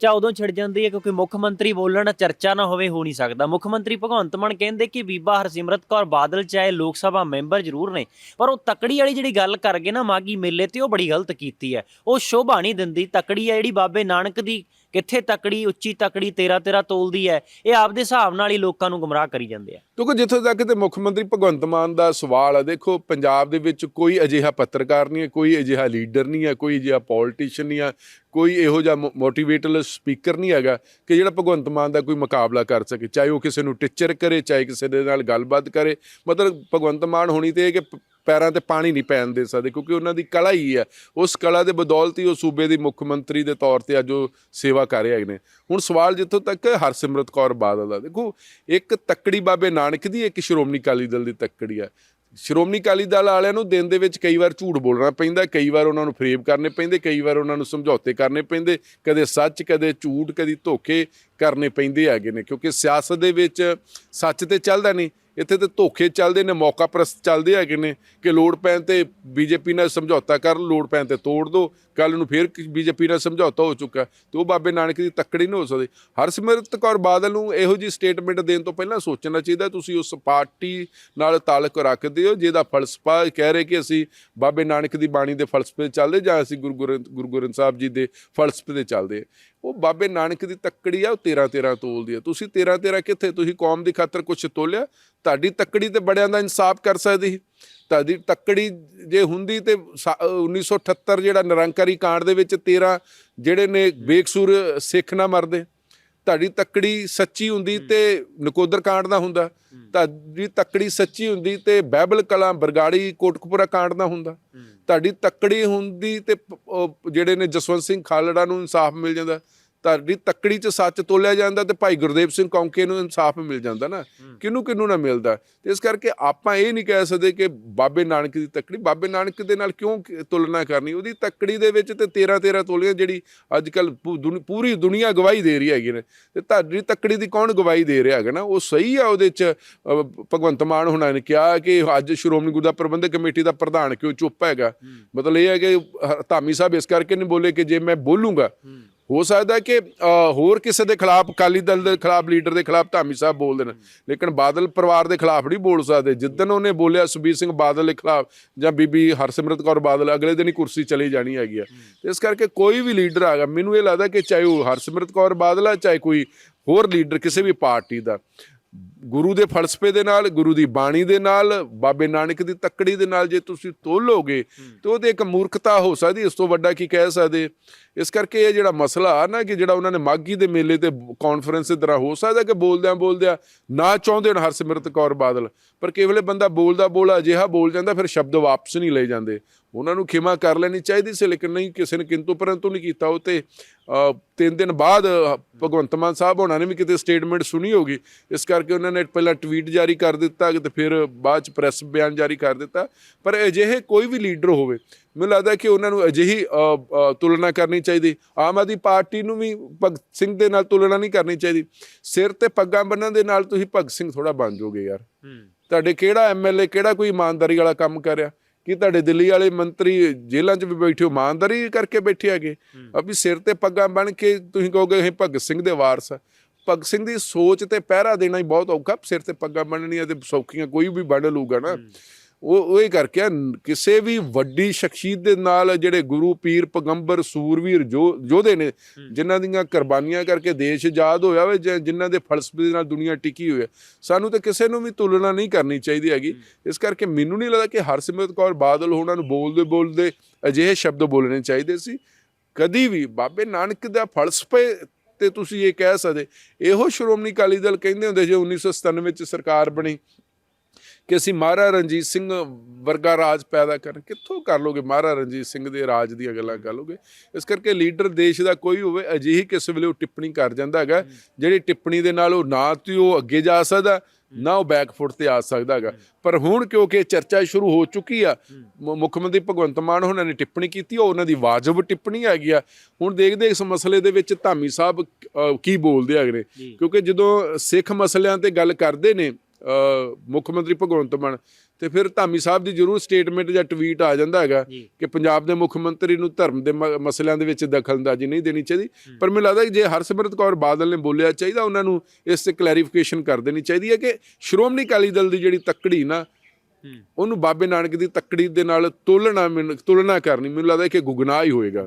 ਚਾ ਉਦੋਂ ਛਿੜ ਜਾਂਦੀ ਹੈ ਕਿਉਂਕਿ ਮੁੱਖ ਮੰਤਰੀ ਬੋਲਣ, ਚਰਚਾ ਨਾ ਹੋਵੇ, ਹੋ ਨਹੀਂ ਸਕਦਾ। ਮੁੱਖ ਮੰਤਰੀ ਭਗਵੰਤ ਮਾਨ ਕਹਿੰਦੇ ਕਿ ਬੀਬਾ ਹਰਸਿਮਰਤ ਕੌਰ ਬਾਦਲ ਚਾਹੇ ਲੋਕ ਸਭਾ ਮੈਂਬਰ ਜ਼ਰੂਰ ਨੇ, ਪਰ ਉਹ ਤਕੜੀ ਵਾਲੀ ਜਿਹੜੀ ਗੱਲ ਕਰ ਗਏ ਨਾ ਮਾਗੀ ਮੇਲੇ ਤੇ ਉਹ ਬੜੀ ਗਲਤ ਕੀਤੀ ਹੈ। ਉਹ ਸ਼ੋਭਾ ਨਹੀਂ ਦਿੰਦੀ। ਤਕੜੀ ਹੈ ਜਿਹੜੀ ਬਾਬੇ ਨਾਨਕ ਦੀ ਕਿੱਥੇ ਤਕੜੀ, ਉੱਚੀ ਤਕੜੀ, ਤੇਰਾ ਤੇਰਾ ਤੋਲਦੀ ਹੈ, ਇਹ ਆਪਦੇ ਹਿਸਾਬ ਨਾਲ ਹੀ ਲੋਕਾਂ ਨੂੰ ਗੁੰਮਰਾਹ ਕਰੀ ਜਾਂਦੇ ਆ। ਕਿਉਂਕਿ ਜਿੱਥੋਂ ਤੱਕ ਤੇ ਮੁੱਖ ਮੰਤਰੀ ਭਗਵੰਤ ਮਾਨ ਦਾ ਸਵਾਲ ਹੈ ਦੇਖੋ, ਪੰਜਾਬ ਦੇ ਵਿੱਚ ਕੋਈ ਅਜਿਹਾ ਪੱਤਰਕਾਰ ਨਹੀਂ ਹੈ, ਕੋਈ ਅਜਿਹਾ ਲੀਡਰ ਨਹੀਂ ਹੈ, ਕੋਈ ਅਜਿਹਾ ਪੋਲੀਟੀਸ਼ੀਅਨ ਨਹੀਂ ਹੈ, ਕੋਈ ਇਹੋ ਜਿਹਾ ਮੋਟੀਵੇਟਲ ਸਪੀਕਰ ਨਹੀਂ ਹੈਗਾ ਕਿ ਜਿਹੜਾ ਭਗਵੰਤ ਮਾਨ ਦਾ ਕੋਈ ਮੁਕਾਬਲਾ ਕਰ ਸਕੇ, ਚਾਹੇ ਉਹ ਕਿਸੇ ਨੂੰ ਟੀਚਰ ਕਰੇ, ਚਾਹੇ ਕਿਸੇ ਦੇ ਨਾਲ ਗੱਲਬਾਤ ਕਰੇ। ਮਤਲਬ ਭਗਵੰਤ ਮਾਨ ਹੋਣੀ ਤੇ ਇਹ ਕਿ ਪੈਰਾਂ ਤੇ ਪਾਣੀ ਨਹੀਂ ਪੈਣ ਦੇ ਸਕਦੇ, ਕਿਉਂਕਿ ਉਹਨਾਂ ਦੀ ਕਲਾ ਹੀ ਹੈ। ਉਸ ਕਲਾ ਦੇ ਬਦੌਲਤ ਹੀ ਉਹ ਸੂਬੇ ਦੀ ਮੁੱਖ ਮੰਤਰੀ ਦੇ ਤੌਰ ਤੇ ਅੱਜ ਉਹ ਸੇਵਾ ਕਰ ਰਹੇ ਹੈਗੇ ਨੇ। ਹੁਣ ਸਵਾਲ ਜਿੱਥੋਂ ਤੱਕ ਹਰਸਿਮਰਤ ਕੌਰ ਬਾਦਲ ਦਾ। ਦੇਖੋ, ਇੱਕ ਤੱਕੜੀ ਬਾਬੇ ਨਾਨਕ ਦੀ, ਇੱਕ ਸ਼੍ਰੋਮਣੀ ਅਕਾਲੀ ਦਲ ਦੀ ਤੱਕੜੀ ਹੈ। ਸ਼੍ਰੋਮਣੀ ਅਕਾਲੀ ਦਲ ਵਾਲਿਆਂ ਨੂੰ ਦਿਨ ਦੇ ਵਿੱਚ ਕਈ ਵਾਰ ਝੂਠ ਬੋਲਣਾ ਪੈਂਦਾ, ਕਈ ਵਾਰ ਉਹਨਾਂ ਨੂੰ ਫਰੇਬ ਕਰਨੇ ਪੈਂਦੇ, ਕਈ ਵਾਰ ਉਹਨਾਂ ਨੂੰ ਸਮਝੌਤੇ ਕਰਨੇ ਪੈਂਦੇ, ਕਦੇ ਸੱਚ, ਕਦੇ ਝੂਠ, ਕਦੀ ਧੋਖੇ ਕਰਨੇ ਪੈਂਦੇ ਹੈਗੇ ਨੇ, ਕਿਉਂਕਿ ਸਿਆਸਤ ਦੇ ਵਿੱਚ ਸੱਚ ਤੇ ਚੱਲਦਾ ਨਹੀਂ। ਇੱਥੇ ਤੇ ਧੋਖੇ ਚੱਲਦੇ ਨੇ, ਮੌਕਾ ਪ੍ਰਸਤ ਚੱਲਦੇ ਹੈਗੇ ਨੇ ਕਿ ਲੋੜ ਪੈਣ ਤੇ ਬੀਜੇਪੀ ਨਾਲ ਸਮਝੌਤਾ ਕਰ ਲੋੜ ਪੈਣ ਤੇ ਤੋੜ ਦੋ। ਕੱਲ ਨੂੰ ਫਿਰ ਬੀਜੇਪੀ ਨਾਲ ਸਮਝੌਤਾ ਹੋ ਚੁੱਕਾ। ਤੇ ਉਹ ਬਾਬੇ ਨਾਨਕ ਦੀ ਤੱਕੜੀ ਨਹੀਂ ਹੋ ਸਕਦੀ। ਹਰਸਿਮਰਤ ਕੌਰ ਬਾਦਲ ਨੂੰ ਇਹੋ ਜੀ ਸਟੇਟਮੈਂਟ ਦੇਣ ਤੋਂ ਪਹਿਲਾਂ ਸੋਚਣਾ ਚਾਹੀਦਾ, ਤੁਸੀਂ ਉਸ ਪਾਰਟੀ ਨਾਲ ਤਾਲੁਕ ਰੱਖਦੇ ਹੋ, ਜਿਹਦਾ ਫਲਸਫਾ ਕਹਿ ਰਹੇ ਕਿ ਅਸੀਂ ਬਾਬੇ ਨਾਨਕ ਦੀ ਬਾਣੀ ਦੇ ਫਲਸਫੇ ਤੇ ਚੱਲਦੇ ਜਾਂ ਅਸੀਂ ਗੁਰੂ ਗੋਬਿੰਦ ਗੁਰੂ ਗੋਬਿੰਦ ਸਾਹਿਬ ਜੀ ਦੇ ਫਲਸਫੇ ਤੇ ਚੱਲਦੇ ਉਹ ਬਾਬੇ ਨਾਨਕ ਦੀ ਤੱਕੜੀ ਆ, ਉਹ 13 13 ਤੋਲਦੀ ਆ। ਤੁਸੀਂ 13 13 ਕਿੱਥੇ? ਤੁਸੀਂ ਕੌਮ ਦੀ ਖਾਤਰ ਕੁਝ ਤੋਲਿਆ? ਤੁਹਾਡੀ ਤੱਕੜੀ ਤੇ ਬੜਿਆਂ ਦਾ ਇਨਸਾਫ ਕਰ ਸਕਦੀ। ਸੀ ਤੁਹਾਡੀ ਤੱਕੜੀ ਜੇ ਹੁੰਦੀ ਤੇ ਸਾ- ਅਹ 1978 ਜਿਹੜਾ ਨਿਰੰਕਾਰੀ ਕਾਂਡ ਦੇ ਵਿੱਚ 13 ਜਿਹੜੇ ਨੇ ਬੇਕਸੂਰ ਸਿੱਖ ਨਾ ਮਰਦੇ। ਤੁਹਾਡੀ ਤੱਕੜੀ ਸੱਚੀ ਹੁੰਦੀ ਤੇ ਨਕੋਦਰ ਕਾਂਡ ਦਾ ਹੁੰਦਾ। ਤੁਹਾਡੀ ਤੱਕੜੀ ਸੱਚੀ ਹੁੰਦੀ ਤੇ ਬਾਈਬਲ ਕਲਾ ਬਰਗਾੜੀ ਕੋਟਕਪੁਰਾ ਕਾਂਡ ਦਾ ਹੁੰਦਾ। ਤੁਹਾਡੀ ਤੱਕੜੀ ਹੁੰਦੀ ਤੇ ਜਿਹੜੇ ਨੇ ਜਸਵੰਤ ਸਿੰਘ ਖਾਲੜਾ ਨੂੰ ਇਨਸਾਫ ਮਿਲ ਜਾਂਦਾ। ਤੁਹਾਡੀ ਤੱਕੜੀ 'ਚ ਸੱਚ ਤੋਲਿਆ ਜਾਂਦਾ ਤੇ ਭਾਈ ਗੁਰਦੇਵ ਸਿੰਘ ਕੌਂਕੇ ਨੂੰ ਇਨਸਾਫ ਮਿਲ ਜਾਂਦਾ ਨਾ। ਕਿਹਨੂੰ ਕਿਹਨੂੰ ਨਾ ਮਿਲਦਾ? ਤੇ ਇਸ ਕਰਕੇ ਆਪਾਂ ਇਹ ਨਹੀਂ ਕਹਿ ਸਕਦੇ ਕਿ ਬਾਬੇ ਨਾਨਕ ਦੀ ਤੱਕੜੀ ਬਾਬੇ ਨਾਨਕ ਦੇ ਨਾਲ ਕਿਉਂ ਤੁਲਨਾ ਕਰਨੀ? ਉਹਦੀ ਤੱਕੜੀ ਦੇ ਵਿੱਚ ਤੇ 13 13 ਤੋਲੀਆਂ ਜਿਹੜੀ ਅੱਜ ਕੱਲ ਪੂਰੀ ਦੁਨੀਆ ਗਵਾਹੀ ਦੇ ਰਹੀ ਹੈਗੀ ਨੇ। ਤੇ ਤੁਹਾਡੀ ਤੱਕੜੀ ਦੀ ਕੌਣ ਗਵਾਹੀ ਦੇ ਰਿਹਾ ਹੈਗਾ ਨਾ? ਉਹ ਸਹੀ ਆ ਉਹਦੇ 'ਚ ਭਗਵੰਤ ਮਾਨ ਹੁਣਾਂ ਨੇ ਕਿਹਾ ਕਿ ਅੱਜ ਸ਼੍ਰੋਮਣੀ ਗੁਰਦਾ ਪ੍ਰਬੰਧਕ ਕਮੇਟੀ ਦਾ ਪ੍ਰਧਾਨ ਕਿਉਂ ਚੁੱਪ ਹੈਗਾ। ਮਤਲਬ ਇਹ ਹੈ ਕਿ ਧਾਮੀ ਸਾਹਿਬ ਇਸ ਕਰਕੇ ਨਹੀਂ ਬੋਲੇ ਕਿ ਜੇ ਮੈਂ ਬੋਲੂੰਗਾ ਹੋ ਸਕਦਾ ਕਿ ਹੋਰ ਕਿਸੇ ਦੇ ਖਿਲਾਫ ਅਕਾਲੀ ਦਲ ਦੇ ਖਿਲਾਫ ਲੀਡਰ ਦੇ ਖਿਲਾਫ ਧਾਮੀ ਸਾਹਿਬ ਬੋਲ ਦੇਣ ਲੇਕਿਨ ਬਾਦਲ ਪਰਿਵਾਰ ਦੇ ਖਿਲਾਫ ਨਹੀਂ ਬੋਲ ਸਕਦੇ। ਜਿੱਦਨ ਉਹਨੇ ਬੋਲਿਆ ਸੁਬੀਰ ਸਿੰਘ ਬਾਦਲ ਦੇ ਖਿਲਾਫ ਜਾਂ ਬੀਬੀ ਹਰਸਿਮਰਤ ਕੌਰ ਬਾਦਲ ਅਗਲੇ ਦਿਨ ਹੀ ਕੁਰਸੀ ਚਲੀ ਜਾਣੀ ਹੈਗੀ ਆ। ਤੇ ਇਸ ਕਰਕੇ ਕੋਈ ਵੀ ਲੀਡਰ ਆਗਾ ਮੈਨੂੰ ਇਹ ਲੱਗਦਾ ਕਿ ਚਾਹੇ ਉਹ ਹਰਸਿਮਰਤ ਕੌਰ ਬਾਦਲ ਆ ਚਾਹੇ ਕੋਈ ਹੋਰ ਲੀਡਰ ਕਿਸੇ ਵੀ ਪਾਰਟੀ ਦਾ। ਗੁਰੂ ਦੇ ਫਲਸਫੇ ਦੇ ਨਾਲ ਗੁਰੂ ਦੀ ਬਾਣੀ ਦੇ ਨਾਲ ਬਾਬੇ ਨਾਨਕ ਦੀ ਤੱਕੜੀ ਦੇ ਨਾਲ ਜੇ ਤੁਸੀਂ ਤੋਲੋਗੇ ਤੇ ਉਹਦੇ ਇੱਕ ਮੂਰਖਤਾ ਹੋ ਸਕਦੀ ਇਸ ਤੋਂ ਵੱਡਾ ਕੀ ਕਹਿ ਸਕਦੇ? ਇਸ ਕਰਕੇ ਇਹ ਜਿਹੜਾ ਮਸਲਾ ਆ ਨਾ ਕਿ ਜਿਹੜਾ ਉਹਨਾਂ ਨੇ ਮਾਗੀ ਦੇ ਮੇਲੇ ਤੇ ਕਾਨਫਰੰਸ ਦੇ ਤਰ੍ਹਾਂ ਹੋ ਸਕਦਾ ਕਿ ਬੋਲਦਿਆਂ ਬੋਲਦਿਆਂ ਨਾ ਚਾਹੁੰਦੇ ਹਨ ਹਰਸਿਮਰਤ ਕੌਰ ਬਾਦਲ ਪਰ ਕੇਵਲੇ ਬੰਦਾ ਬੋਲਦਾ ਬੋਲਾ ਅਜਿਹਾ ਬੋਲ ਜਾਂਦਾ ਫਿਰ ਸ਼ਬਦ ਵਾਪਸ ਨਹੀਂ ਲਏ ਜਾਂਦੇ। ਉਹਨਾਂ ਨੂੰ ਖਿਮਾ ਕਰ ਲੈਣੀ ਚਾਹੀਦੀ ਸੀ ਲੇਕਿਨ ਨਹੀਂ ਕਿਸੇ ਨੇ ਕਿੰਤੂ ਪਰੰਤੂ ਨਹੀਂ ਕੀਤਾ। ਉਹ ਤੇ ਤਿੰਨ ਦਿਨ ਬਾਅਦ ਭਗਵੰਤ ਮਾਨ ਸਾਹਿਬ ਹੋਣਾ ਨੇ ਵੀ ਕਿਤੇ ਸਟੇਟਮੈਂਟ ਸੁਣੀ ਹੋਗੀ ਇਸ ਕਰਕੇ ਉਹਨਾਂ ਨੇ ਪਹਿਲਾਂ ਟਵੀਟ ਜਾਰੀ ਕਰ ਦਿੱਤਾ ਤੇ ਫਿਰ ਬਾਅਦ ਚ ਪ੍ਰੈਸ ਬਿਆਨ ਜਾਰੀ ਕਰ ਦਿੱਤਾ। ਪਰ ਅਜਿਹੇ ਕੋਈ ਵੀ ਲੀਡਰ ਹੋਵੇ ਮੈਨੂੰ ਲੱਗਦਾ ਕਿ ਉਹਨਾਂ ਨੂੰ ਅਜਿਹੀ ਤੁਲਨਾ ਕਰਨੀ ਚਾਹੀਦੀ। ਆਮ ਆਦਮੀ ਪਾਰਟੀ ਨੂੰ ਵੀ ਭਗਤ ਸਿੰਘ ਦੇ ਨਾਲ ਤੁਲਨਾ ਨਹੀਂ ਕਰਨੀ ਚਾਹੀਦੀ। ਸਿਰ ਤੇ ਪੱਗਾਂ ਬੰਨਣ ਦੇ ਨਾਲ ਤੁਸੀਂ ਭਗਤ ਸਿੰਘ ਥੋੜਾ ਬਣ ਜਾਓਗੇ ਯਾਰ। ਤੁਹਾਡੇ ਕਿਹੜਾ ਐਮਐਲਏ ਕਿਹੜਾ ਕੋਈ ਇਮਾਨਦਾਰੀ ਵਾਲਾ ਕੰਮ ਕਰਿਆ ਕੀ ਤੁਹਾਡੇ ਦਿੱਲੀ ਵਾਲੇ ਮੰਤਰੀ ਜੇਲ੍ਹਾਂ 'ਚ ਵੀ ਬੈਠੇ ਹੋ ਇਮਾਨਦਾਰੀ ਕਰਕੇ ਬੈਠੇ ਹੈਗੇ। ਅਭੀ ਸਿਰ ਤੇ ਪੱਗਾਂ ਬਣ ਕੇ ਤੁਸੀਂ ਕਹੋਗੇ ਅਸੀਂ ਭਗਤ ਸਿੰਘ ਦੇ ਵਾਰਸ ਆ। ਭਗਤ ਸਿੰਘ ਦੀ ਸੋਚ ਤੇ ਪਹਿਰਾ ਦੇਣਾ ਹੀ ਬਹੁਤ ਔਖਾ ਸਿਰ ਤੇ ਪੱਗਾਂ ਬੰਨਣੀਆਂ ਤੇ ਸੌਖੀਆਂ ਕੋਈ ਵੀ ਬੰਨ ਲੂਗਾ ਨਾ। ਉਹ ਉਹ ਇਹ ਕਰਕੇ ਕਿਸੇ ਵੀ ਵੱਡੀ ਸ਼ਖਸੀਅਤ ਦੇ ਨਾਲ ਜਿਹੜੇ ਗੁਰੂ ਪੀਰ ਪਗੰਬਰ ਸੂਰਵੀਰ ਜੋ ਯੋਧੇ ਨੇ ਜਿਨ੍ਹਾਂ ਦੀਆਂ ਕੁਰਬਾਨੀਆਂ ਕਰਕੇ ਦੇਸ਼ ਆਜ਼ਾਦ ਹੋਇਆ ਹੋਵੇ ਜਿਨ੍ਹਾਂ ਦੇ ਫਲਸਫੇ ਦੇ ਨਾਲ ਦੁਨੀਆ ਟਿਕੀ ਹੋਈ ਹੈ ਸਾਨੂੰ ਤਾਂ ਕਿਸੇ ਨੂੰ ਵੀ ਤੁਲਨਾ ਨਹੀਂ ਕਰਨੀ ਚਾਹੀਦੀ ਹੈਗੀ। ਇਸ ਕਰਕੇ ਮੈਨੂੰ ਨਹੀਂ ਲੱਗਦਾ ਕਿ ਹਰਸਿਮਰਤ ਕੌਰ ਬਾਦਲ ਉਹਨਾਂ ਨੂੰ ਬੋਲਦੇ ਬੋਲਦੇ ਅਜਿਹੇ ਸ਼ਬਦ ਬੋਲਣੇ ਚਾਹੀਦੇ ਸੀ। ਕਦੀ ਵੀ ਬਾਬੇ ਨਾਨਕ ਦਾ ਫਲਸਫੇ ਤੇ ਤੁਸੀਂ ਇਹ ਕਹਿ ਸਕਦੇ ਇਹੋ ਸ਼੍ਰੋਮਣੀ ਅਕਾਲੀ ਦਲ ਕਹਿੰਦੇ ਹੁੰਦੇ ਜੇ 1997 ਚ ਸਰਕਾਰ ਬਣੀ ਕਿ ਅਸੀਂ ਮਹਾਰਾਜਾ ਰਣਜੀਤ ਸਿੰਘ ਵਰਗਾ ਰਾਜ ਪੈਦਾ ਕਰਨ। ਕਿੱਥੋਂ ਕਰ ਲੋਗੇ ਮਹਾਰਾਜਾ ਰਣਜੀਤ ਸਿੰਘ ਦੇ ਰਾਜ ਦੀਆਂ ਗੱਲਾਂ ਕਰ ਲੋਗੇ? ਇਸ ਕਰਕੇ ਲੀਡਰ ਦੇਸ਼ ਦਾ ਕੋਈ ਹੋਵੇ ਅਜਿਹੀ ਕਿਸੇ ਵੇਲੇ ਉਹ ਟਿੱਪਣੀ ਕਰ ਜਾਂਦਾ ਹੈਗਾ ਜਿਹੜੀ ਟਿੱਪਣੀ ਦੇ ਨਾਲ ਉਹ ਨਾ ਤੇ ਉਹ ਅੱਗੇ ਜਾ ਸਕਦਾ ਨਾ ਉਹ ਬੈਕਫੁੱਟ ਤੇ ਆ ਸਕਦਾ ਹੈਗਾ। ਪਰ ਹੁਣ ਕਿਉਂਕਿ ਚਰਚਾ ਸ਼ੁਰੂ ਹੋ ਚੁੱਕੀ ਆ ਮੁੱਖ ਮੰਤਰੀ ਭਗਵੰਤ ਮਾਨ ਉਹਨਾਂ ਨੇ ਟਿੱਪਣੀ ਕੀਤੀ ਉਹ ਉਹਨਾਂ ਦੀ ਵਾਜਬ ਟਿੱਪਣੀ ਹੈਗੀ ਆ। ਹੁਣ ਦੇਖਦੇ ਇਸ ਮਸਲੇ ਦੇ ਵਿੱਚ ਧਾਮੀ ਸਾਹਿਬ ਕੀ ਬੋਲਦੇ ਹੈਗੇ ਨੇ? ਕਿਉਂਕਿ ਜਦੋਂ ਸਿੱਖ ਮਸਲਿਆਂ ਤੇ ਗੱਲ ਕਰਦੇ ਨੇ ਮੁੱਖ ਮੰਤਰੀ ਭਗਵੰਤ ਮਾਨ। ਤੇ ਫਿਰ ਧਾਮੀ ਸਾਹਿਬ ਦੀ ਜ਼ਰੂਰ ਸਟੇਟਮੈਂਟ ਜਾਂ ਟਵੀਟ ਆ ਜਾਂਦਾ ਹੈਗਾ ਕਿ ਪੰਜਾਬ ਦੇ ਮੁੱਖ ਮੰਤਰੀ ਨੂੰ ਧਰਮ ਦੇ ਮਸਲਿਆਂ ਦੇ ਵਿੱਚ ਦਖਲਅੰਦਾਜ਼ੀ ਨਹੀਂ ਦੇਣੀ ਚਾਹੀਦੀ। ਪਰ ਮੈਨੂੰ ਲੱਗਦਾ ਕਿ ਜੇ ਹਰਸਿਮਰਤ ਕੌਰ ਬਾਦਲ ਨੇ ਬੋਲਿਆ ਚਾਹੀਦਾ ਉਹਨਾਂ ਨੂੰ ਇਸ ਤੇ ਕਲੈਰੀਫਿਕੇਸ਼ਨ ਕਰ ਦੇਣੀ ਚਾਹੀਦੀ ਹੈ ਕਿ ਸ਼੍ਰੋਮਣੀ ਅਕਾਲੀ ਦਲ ਦੀ ਜਿਹੜੀ ਤੱਕੜੀ ਨਾ ਉਹਨੂੰ ਬਾਬੇ ਨਾਨਕ ਦੀ ਤੱਕੜੀ ਦੇ ਨਾਲ ਤੋਲਣਾ ਮੈਨੂੰ ਤੁਲਨਾ ਕਰਨੀ ਮੈਨੂੰ ਲੱਗਦਾ ਕਿ ਗੁਗਨਾਹ ਹੀ ਹੋਏਗਾ।